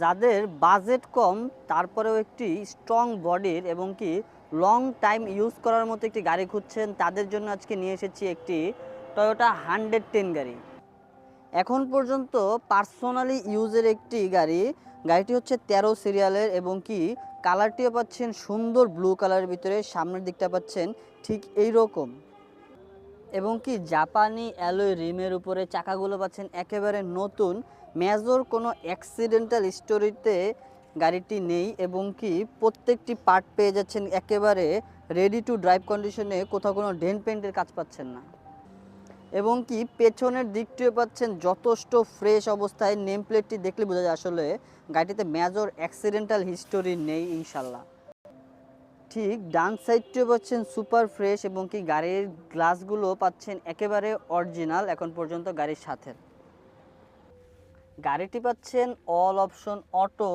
যাদের বাজেট কম, তারপরেও একটি স্ট্রং বডির এবং কি লং টাইম ইউজ করার মতো একটি গাড়ি খুঁজছেন, তাদের জন্য আজকে নিয়ে এসেছি একটি টয়োটা হান্ড্রেড টেন গাড়ি। এখন পর্যন্ত পার্সোনালি ইউজের একটি গাড়ি, গাড়িটি হচ্ছে তেরো সিরিয়ালের এবং কি কালারটিও পাচ্ছেন সুন্দর ব্লু কালারের ভিতরে, সামনের দিকটা পাচ্ছেন ঠিক এই রকম এবং কি জাপানি অ্যালোয় রিমের উপরে চাকাগুলো পাচ্ছেন একেবারে নতুন। মেজর কোনো অ্যাক্সিডেন্টাল স্টোরিতে গাড়িটি নেই এবং কি প্রত্যেকটি পার্ট পেয়ে যাচ্ছেন একেবারে রেডি টু ড্রাইভ কন্ডিশনে কোথাও কোনো ডেন পেন্টের কাজ পাচ্ছেন না। এবং কি পেছনের দিকটিও পাচ্ছেন যথেষ্ট ফ্রেশ অবস্থায়। নেম প্লেটটি দেখলে বোঝা যায় আসলে গাড়িটিতে মেজর অ্যাক্সিডেন্টাল হিস্টোরি নেই ইনশাল্লাহ। ঠিক ডান সাইডটিও পাচ্ছেন সুপার ফ্রেশ এবং কি গাড়ির গ্লাসগুলো পাচ্ছেন একেবারে অরিজিনাল এখন পর্যন্ত গাড়ির সাথে। গাড়িটি পাচ্ছেন অল অপশন অটো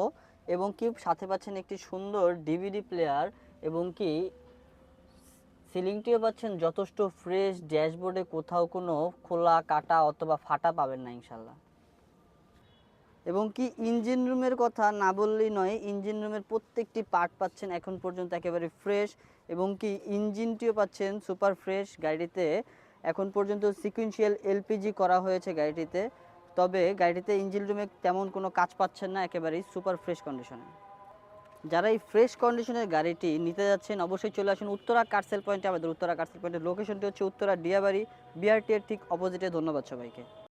এবং কি সাথে পাচ্ছেন একটি সুন্দর ডিভিডি প্লেয়ার এবং কি সিলিংটিও পাচ্ছেন যথেষ্ট ফ্রেশ ড্যাশবোর্ডে কোথাও কোনো খোলা কাটা অথবা ফাটা পাবেন না ইনশাল্লাহ এবং কি ইঞ্জিন রুমের কথা না বললেই নয় ইঞ্জিন রুমের প্রত্যেকটি পার্ট পাচ্ছেন এখন পর্যন্ত একেবারে ফ্রেশ এবং কি ইঞ্জিনটিও পাচ্ছেন সুপার ফ্রেশ গাড়িতে। এখন পর্যন্ত সিকুয়েন্সিয়াল এলপিজি করা হয়েছে গাড়িটিতে, তবে গাড়িটিতে ইঞ্জিন রুমে তেমন কোনো কাজ পাচ্ছেন না একেবারেই সুপার ফ্রেশ কন্ডিশনে যারা এই ফ্রেশ কন্ডিশনের গাড়িটি নিতে যাচ্ছেন, অবশ্যই চলে আসুন উত্তরা কার্সেল পয়েন্টে আমাদের উত্তরা কার্সেল পয়েন্টের লোকেশনটি হচ্ছে উত্তরা ডিয়াবাড়ি বিআরটি এর ঠিক অপোজিটে ধন্যবাদ সবাইকে।